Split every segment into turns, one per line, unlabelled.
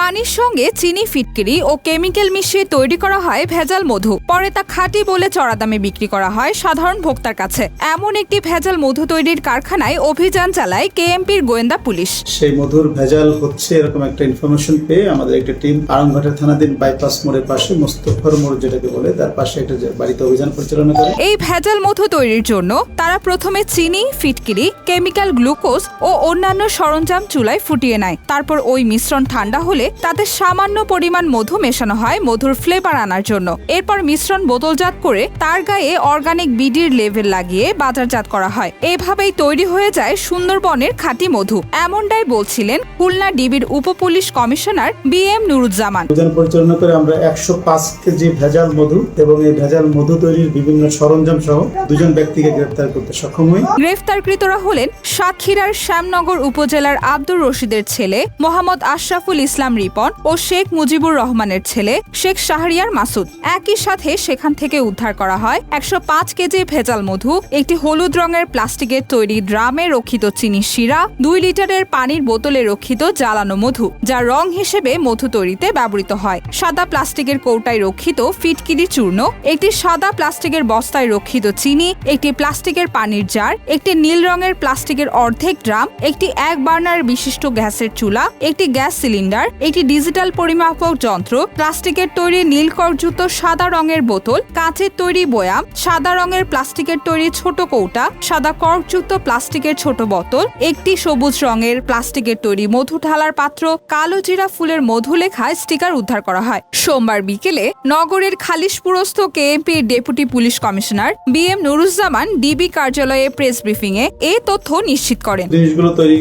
পানির সঙ্গে চিনি ফিটকিরি ও কেমিক্যাল মিশিয়ে তৈরি করা হয় ভেজাল মধু। পরে তা খাঁটি বলে চড়া দামে বিক্রি করা হয় সাধারণ ভোক্তার কাছে। এমন একটি ভেজাল মধু তৈরির কারখানায় অভিযান চালায় কেএমপির গোয়েন্দা পুলিশ।
সেই মধুর ভেজাল হচ্ছে এরকম একটা ইনফরমেশন পেয়ে আমাদের একটা টিম আরামঘাটের থানাধীন বাইপাস মোড়ের পাশে মোস্তফার মোড় যেটাকে বলে তার পাশে একটা বাড়িতে অভিযান পরিচালনা করে।
এই ভেজাল মধু তৈরির জন্য তারা প্রথমে চিনি ফিটকিরি কেমিক্যাল গ্লুকোজ ও অন্যান্য সরঞ্জাম চুলায় ফুটিয়ে নেয়। তারপর ওই মিশ্রণ ঠান্ডা হলে তাতে সামান্য পরিমাণ মধু মেশানো হয় মধুর ফ্লেভার আনার জন্য। এরপর মিশ্রণ বোতলজাত করে তার গায়ে অর্গানিক বিডির লেভেল লাগিয়ে বাজারজাত করা হয়। এভাবেই তৈরি হয়ে যায় সুন্দরবনের খাঁটি মধু। এমনটাই বলছিলেন খুলনা ডিবির উপপুলিশ কমিশনার বি এম নুরুজ্জামান।
পরিচালনা করে আমরা একশো পাঁচ কেজি ভেজাল মধু এবং এই ভেজাল মধু তৈরির বিভিন্ন সরঞ্জাম সহ দুজন ব্যক্তিকে গ্রেপ্তার করতে সক্ষম হই।
গ্রেফতারকৃতরা হলেন সাতক্ষীরার শ্যামনগর উপজেলার আব্দুর রশিদের ছেলে মোহাম্মদ আশরাফুল ইসলাম রিপন ও শেখ মুজিবুর রহমানের ছেলে শেখ শাহরিয়ার মাসুদ। একই সাথে সেখান থেকে উদ্ধার করা হয় একশো পাঁচ কেজি ভেজাল মধু, একটি হলুদ রঙের প্লাস্টিকের তৈরি ড্রামে রক্ষিত চিনি শিরা, দুই লিটারের পানির বোতলে রক্ষিত জ্বালানো মধু, যা রং হিসেবে মধু তৈরিতে ব্যবহৃত হয়। সাদা প্লাস্টিকের কৌটায় রক্ষিত ফিটকিরি চূর্ণ, একটি সাদা প্লাস্টিকের বস্তায় রক্ষিত চিনি, একটি প্লাস্টিকের পানির জার, একটি নীল রঙের প্লাস্টিকের অর্ধেক ড্রাম, একটি এক বার্নার বিশিষ্ট গ্যাসের চুলা, একটি গ্যাস সিলিন্ডার একটি ডিজিটাল পরিমাপক যন্ত্র, প্লাস্টিকের তৈরি নীলকরযুক্ত সাদা রঙের বোতল, কাঁচের তৈরি বয়াম, সাদা রঙের প্লাস্টিকের তৈরি ছোট কৌটা, সাদা কর্কযুক্ত প্লাস্টিকের ছোট বোতল, একটি সবুজ রঙের প্লাস্টিকের তৈরি মধু ঢালার পাত্র, কালো জিরা ফুলের মধু লেখা স্টিকার উদ্ধার করা হয়। সোমবার বিকেলে নগরের খালিশপুরস্থ কেএমপির deputy police commissioner B M Nuruzzaman DB কার্যালয়ে প্রেস ব্রিফিং এ তথ্য নিশ্চিত করেন।
জিনিসগুলো তৈরি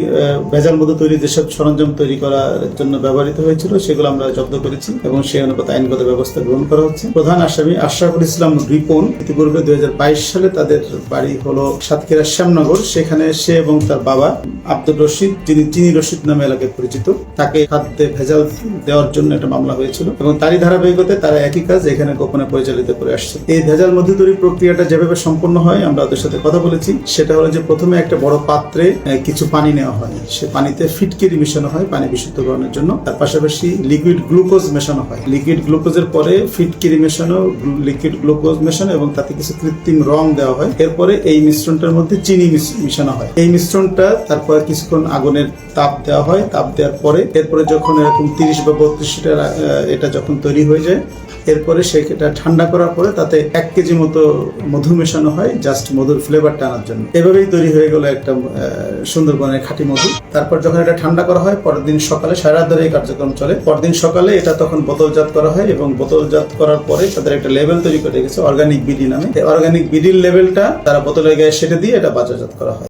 ভেজাল মধু তৈরি, যেসব সরঞ্জাম তৈরি করার জন্য ব্যবহৃত হয়েছিল, সেগুলো আমরা জব্দ করেছি এবং সেই অনুপাতে আইনগত ব্যবস্থা গ্রহণ করা হচ্ছে। প্রধান আসামি আশরাফুল ইসলাম রিপন ইতিপূর্বে দুই সালে তাদের বাড়ি হলো সাতক্ষীরা শ্যামনগর। সেখানে সে এবং তার বাবা আব্দুল রশিদ, যিনি চিনি রশিদ নামে এলাকায় পরিচিত, তাকে খাদ্যে ভেজাল দেওয়ার জন্য একটা মামলা হয়েছিল এবং তারই ধারাবাহিকতায় তারা একই কাজ এখানে গোপনে পরিচালিত করে আসছে। এই ভেজাল মধু তৈরি প্রক্রিয়াটা যেভাবে সম্পন্ন হয়, আমরা ওদের সাথে কথা বলেছি। সেটা হলো যে প্রথমে একটা বড় পাত্রে কিছু পানি নেওয়া হয় সে পানিতে ফিটকিরি মেশানো হয়, পানি বিশুদ্ধকরণের জন্য। তার পাশাপাশি লিকুইড গ্লুকোজ মেশানো হয়। লিকুইড গ্লুকোজের পরে ফিটকিরি মেশানো লিকুইড গ্লুকোজ মেশানো এবং তাতে কিছু কৃত্রিম রং দেওয়া হয়। এরপরে এই মিশ্রণটার মধ্যে চিনি মিশ- মিশানো হয়। এই মিশ্রণটা তারপর কিছুক্ষণ আগুনের তাপ দেওয়া হয়। তাপ দেওয়ার পরে, এরপরে যখন এরকম তিরিশ বা বত্রিশ এটা যখন তৈরি হয়ে যায় এরপরে সেটা ঠান্ডা করার পরে তাতে এক কেজি মতো মধু মেশানো হয় জাস্ট মধুর ফ্লেভারটা আনার জন্য। এভাবেই তৈরি হয়ে গেল একটা সুন্দরবনের খাঁটি মধু। তারপর যখন এটা ঠান্ডা করা হয়, পরের দিন সকালে, সারা ধরে এই কার্যক্রম চলে। পরদিন সকালে এটা তখন বোতলজাত করা হয় এবং বোতলজাত করার পরে তাদের একটা লেভেল তৈরি করে রেখেছে অর্গানিক বিডি নামে। অর্গানিক বিডির লেভেলটা তারা বোতলের গায়ে সেটে দিয়ে এটা বাজারজাত করা হয়।